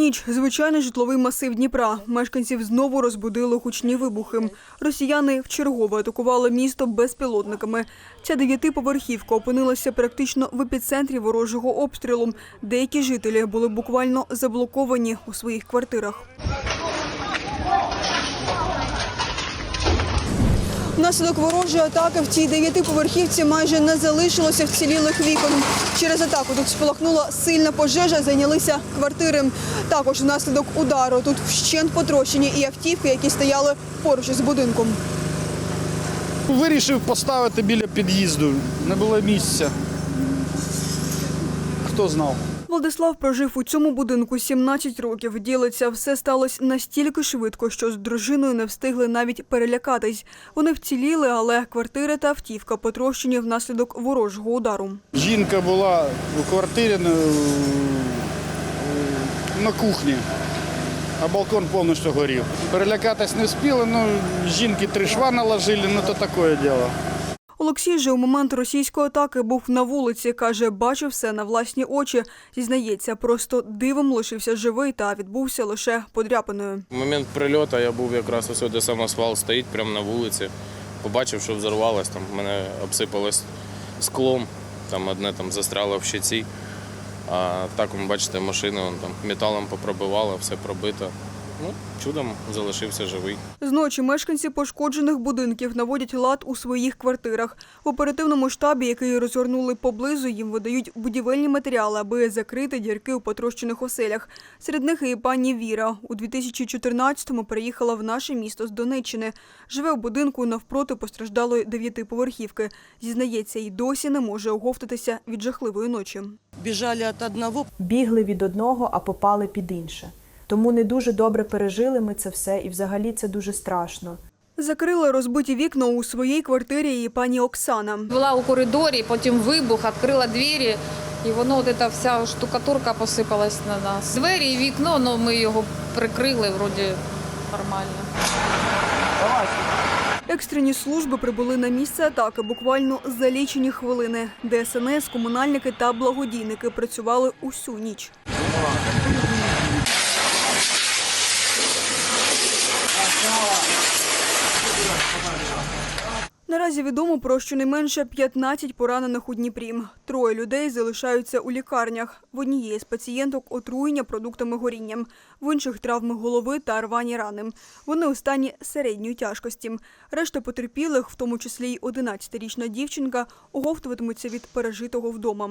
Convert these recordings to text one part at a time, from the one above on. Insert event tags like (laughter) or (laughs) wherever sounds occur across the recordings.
Ніч звичайний житловий масив Дніпра. Мешканців знову розбудили гучні вибухи. Росіяни вчергово атакували місто безпілотниками. Ця дев'ятиповерхівка опинилася практично в епіцентрі ворожого обстрілу. Деякі жителі були буквально заблоковані у своїх квартирах. Внаслідок ворожої атаки в цій дев'ятиповерхівці майже не залишилося вцілілих вікон. Через атаку тут спалахнула сильна пожежа, зайнялися квартири. Також внаслідок удару тут вщент потрощені і автівки, які стояли поруч із будинком. Вирішив поставити біля під'їзду. Не було місця. Хто знав? Владислав прожив у цьому будинку 17 років. Ділиться, все сталося настільки швидко, що з дружиною не встигли навіть перелякатись. Вони вціліли, але квартира та автівка потрощені внаслідок ворожого удару. Жінка була у квартирі на, на кухні, а балкон повністю горів. Перелякатись не встигли, ну, жінки три шва наложили, ну то таке діло. Олексій же у момент російської атаки був на вулиці. Каже, бачив все на власні очі. Зізнається, просто дивом лишився живий та відбувся лише подряпиною. В момент прильоту я був якраз ось де самосвал стоїть прямо на вулиці. Побачив, що взорвалось, там мене обсипалось склом, там одне там застряло в щиці. А так, бачите, машину вон там металом попробивало, все пробито. Ну, чудом залишився живий. Зночі мешканці пошкоджених будинків наводять лад у своїх квартирах. В оперативному штабі, який розгорнули поблизу, їм видають будівельні матеріали, аби закрити дірки у потрощених оселях. Серед них і пані Віра. У 2014-му приїхала в наше місто з Донеччини. Живе в будинку навпроти постраждалої дев'ятиповерхівки. Зізнається, і досі не може оговтатися від жахливої ночі. Бежали от одного, бігли від одного, а попали під інше. Тому не дуже добре пережили ми це все, і взагалі це дуже страшно. Закрили розбиті вікна у своїй квартирі і пані Оксана. Була у коридорі, потім вибух, відкрила двері, і воно от ця вся штукатурка посипалась на нас. Двері і вікно, ну ми його прикрили, вроді нормально. Екстрені служби прибули на місце атаки буквально за лічені хвилини. ДСНС, комунальники та благодійники працювали усю ніч. Наразі відомо про щонайменше 15 поранених у Дніпрі. Троє людей залишаються у лікарнях. В однієї з пацієнток отруєння продуктами горіння, в інших травми голови та рвані рани. Вони у стані середньої тяжкості. Решта потерпілих, в тому числі й 11-річна дівчинка, оговтуватимуться від пережитого вдома.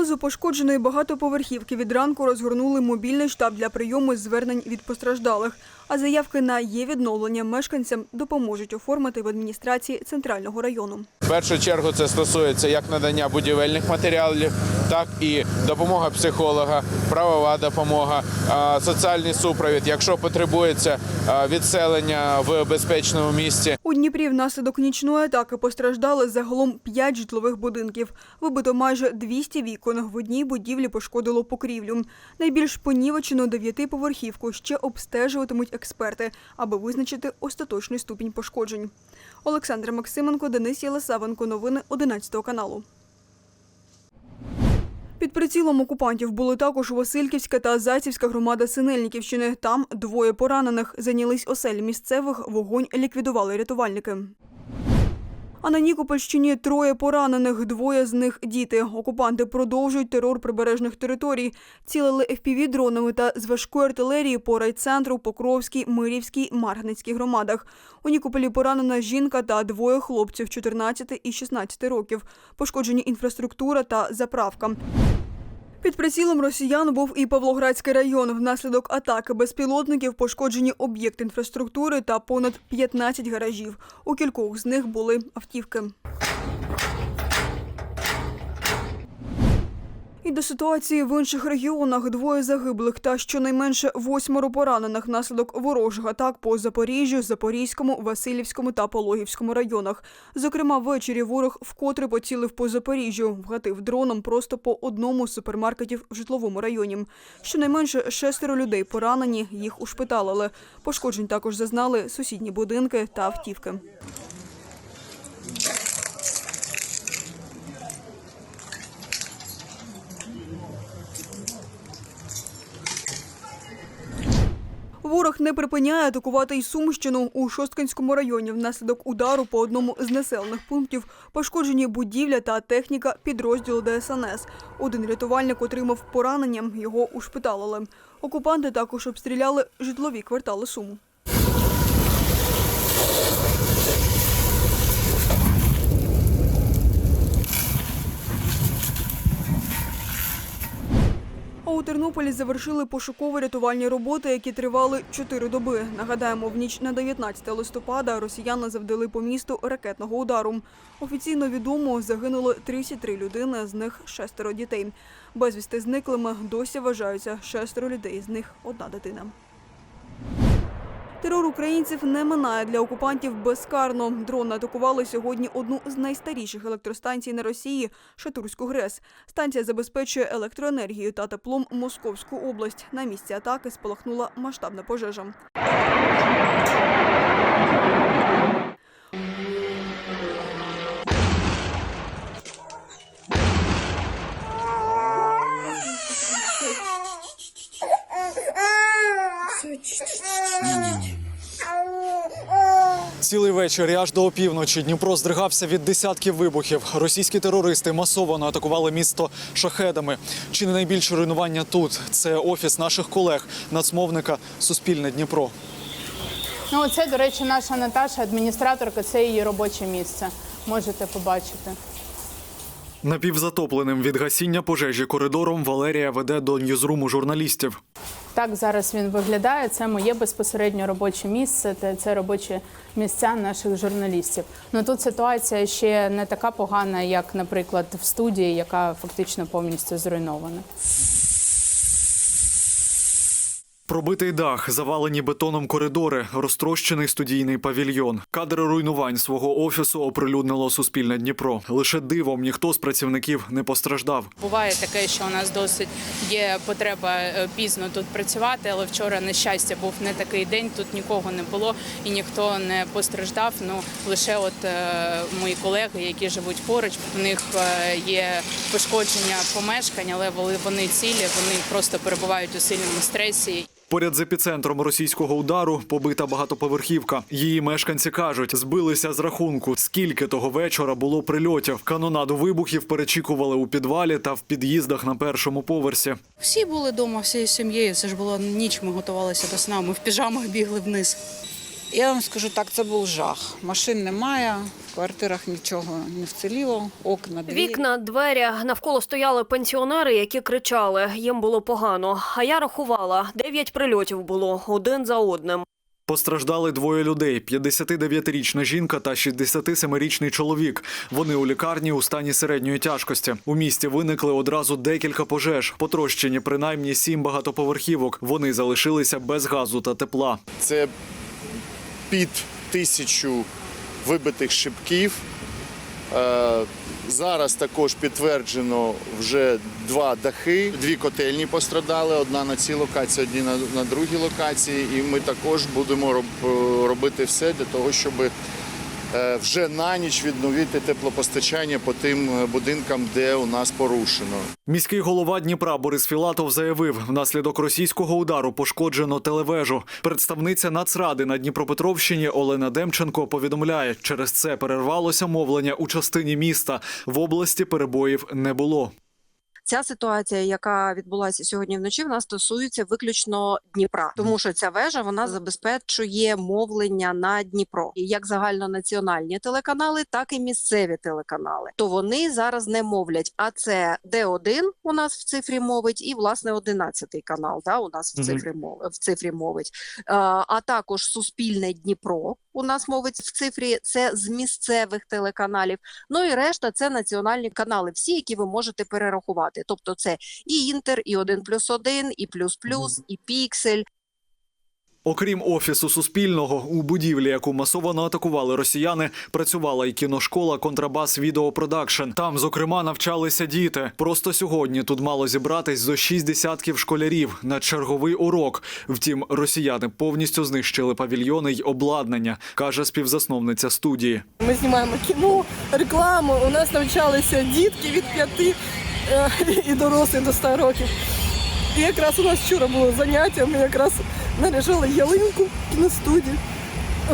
Поблизу пошкодженої багатоповерхівки від ранку розгорнули мобільний штаб для прийому звернень від постраждалих. А заявки на є відновлення мешканцям допоможуть оформити в адміністрації центрального району. В першу чергу це стосується як надання будівельних матеріалів, так і допомога психолога, правова допомога, соціальний супровід, якщо потребується відселення в безпечному місці. У Дніпрі внаслідок нічної атаки постраждали загалом 5 житлових будинків. Вибито майже 200 вікон. В одній будівлі пошкодило покрівлю. Найбільш понівечену дев'ятиповерхівку ще обстежуватимуть експерти, аби визначити остаточний ступінь пошкоджень. Олександр Максименко, Денис Єлисавенко. Новини 11 каналу. Під прицілом окупантів були також Васильківська та Зайцівська громада Синельниківщини. Там двоє поранених. Зайнялись оселі місцевих, вогонь ліквідували рятувальники. А на Нікопольщині троє поранених, двоє з них діти. Окупанти продовжують терор прибережних територій. Цілили FPV-дронами та з важкої артилерії по райцентру, Покровській, Мирівській, Маргницькій громадах. У Нікополі поранена жінка та двоє хлопців 14 і 16 років. Пошкоджені інфраструктура та заправка. Під прицілом росіян був і Павлоградський район. Внаслідок атаки безпілотників пошкоджені об'єкти інфраструктури та понад 15 гаражів. У кількох з них були автівки. І до ситуації в інших регіонах двоє загиблих та щонайменше восьмеро поранених внаслідок ворожих атак по Запоріжжю, Запорізькому, Васильівському та Пологівському районах. Зокрема, ввечері ворог вкотре поцілив по Запоріжжю, вгатив дроном просто по одному з супермаркетів в житловому районі. Щонайменше шестеро людей поранені, їх ушпиталили. Пошкоджень також зазнали сусідні будинки та автівки. Ворог не припиняє атакувати й Сумщину у Шосткинському районі. Внаслідок удару по одному з населених пунктів пошкоджені будівля та техніка підрозділу ДСНС. Один рятувальник отримав поранення, його ушпиталили. Окупанти також обстріляли житлові квартали Суму. А у Тернополі завершили пошуково-рятувальні роботи, які тривали чотири доби. Нагадаємо, в ніч на 19 листопада росіяни завдали по місту ракетного удару. Офіційно відомо загинуло 33 людини, з них шестеро дітей. Безвісти зниклими досі вважаються шестеро людей, з них одна дитина. Терор українців не минає для окупантів безкарно. Дрони атакували сьогодні одну з найстаріших електростанцій на Росії Шатурську ГРЕС. Станція забезпечує електроенергією та теплом Московську область. На місці атаки спалахнула масштабна пожежа. Цілий вечір і аж до опівночі Дніпро здригався від десятків вибухів. Російські терористи масово атакували місто шахедами. Чи не найбільше руйнування тут? Це офіс наших колег, нацмовника Суспільне Дніпро. Ну, це, до речі, наша Наташа, адміністраторка, це її робоче місце. Можете побачити. Напівзатопленим від гасіння пожежі коридором Валерія веде до ньюзруму журналістів. Так зараз він виглядає. Це моє безпосередньо робоче місце, це, робочі місця наших журналістів. Ну тут ситуація ще не така погана, як, наприклад, в студії, яка фактично повністю зруйнована. Пробитий дах, завалені бетоном коридори, розтрощений студійний павільйон. Кадри руйнувань свого офісу оприлюднило Суспільне Дніпро. Лише дивом ніхто з працівників не постраждав. Буває таке, що у нас досить є потреба е, пізно тут працювати, але вчора, на щастя, був не такий день. Тут нікого не було і ніхто не постраждав. Ну лише от е, мої колеги, які живуть поруч, в них е, є пошкодження помешкань, але вони цілі, вони просто перебувають у сильному стресі. Поряд з епіцентром російського удару побита багатоповерхівка. Її мешканці кажуть, збилися з рахунку, скільки того вечора було прильотів. Канонаду вибухів перечікували у підвалі та в під'їздах на першому поверсі. Всі були вдома, всією сім'єю. Це ж була ніч, ми готувалися до сна. Ми в піжамах бігли вниз. Я вам скажу так, це був жах. Машин немає, в квартирах нічого не вціліло, окна, двері. Вікна, двері навколо стояли пенсіонери, які кричали. Їм було погано. А я рахувала дев'ять прильотів було один за одним. Постраждали двоє людей: 59-річна жінка та 67-річний чоловік. Вони у лікарні у стані середньої тяжкості. У місті виникли одразу декілька пожеж. Потрощені принаймні сім багатоповерхівок. Вони залишилися без газу та тепла. Це під тисячу вибитих шибків. Е, Зараз також підтверджено вже два дахи, дві котельні пострадали. Одна на цій локації, одні на, другій локації. І ми також будемо робити все для того, щоб е, вже на ніч відновити теплопостачання по тим е, будинкам, де у нас порушено. Міський голова Дніпра Борис Філатов заявив, внаслідок російського удару пошкоджено телевежу. Представниця Нацради на Дніпропетровщині Олена Демченко повідомляє, через це перервалося мовлення у частині міста. В області перебоїв не було. Ця ситуація, яка відбулася сьогодні вночі, вона стосується виключно Дніпра, тому що ця вежа вона забезпечує мовлення на Дніпро, і як загальнонаціональні телеканали, так і місцеві телеканали. То вони зараз не мовлять. А це Д1 у нас в цифрі мовить, і власне 11 канал. Да, у нас в цифрі мов в цифрі мовить, а також Суспільне Дніпро. У нас мовить в цифрі це з місцевих телеканалів. Ну і решта це національні канали, всі, які ви можете перерахувати. Тобто це і Інтер, і 1 плюс 1, і плюс плюс, і Піксель. Окрім офісу Суспільного, у будівлі, яку масово атакували росіяни, працювала і кіношкола Контрабас Відеопродакшн. Там, зокрема, навчалися діти. Просто сьогодні тут мало зібратись зо шість десятків школярів на черговий урок. Втім, росіяни повністю знищили павільйони й обладнання, каже співзасновниця студії. Ми знімаємо кіно, рекламу. У нас навчалися дітки від 5 (laughs) і дорослі до 100 років. І якраз у нас вчора було заняття, ми якраз наряжали ялинку кіностудії.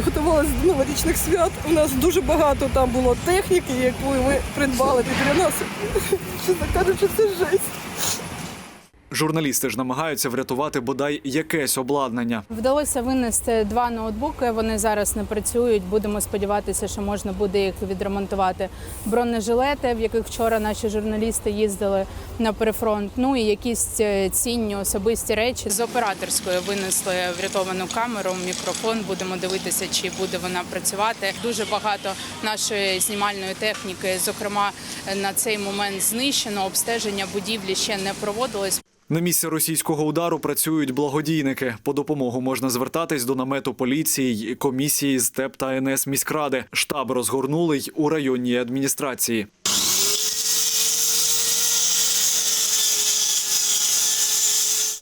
Готувалися до новорічних свят. У нас дуже багато там було техніки, яку ми придбали для нас. (laughs) Чесно кажучи, це жесть. Журналісти ж намагаються врятувати бодай якесь обладнання. Вдалося винести два ноутбуки. Вони зараз не працюють. Будемо сподіватися, що можна буде їх відремонтувати. Бронежилети, в яких вчора наші журналісти їздили на перефронт. Ну і якісь е, цінні особисті речі. З операторської винесли врятовану камеру, мікрофон. Будемо дивитися, чи буде вона працювати. Дуже багато нашої знімальної техніки, зокрема на цей момент знищено. Обстеження будівлі ще не проводилось. На місці російського удару працюють благодійники. По допомогу можна звертатись до намету поліції й комісії з ТЕП та НС міськради. Штаб розгорнули й у районній адміністрації.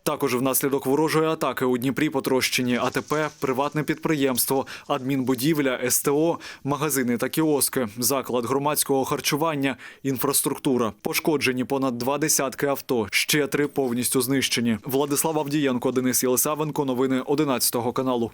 Також внаслідок ворожої атаки у Дніпрі потрощені АТП, приватне підприємство, адмінбудівля, СТО, магазини та кіоски, заклад громадського харчування, інфраструктура. Пошкоджені понад два десятки авто. Ще три повністю знищені. Владислав Авдієнко, Денис Єлисавенко. Новини 11 каналу.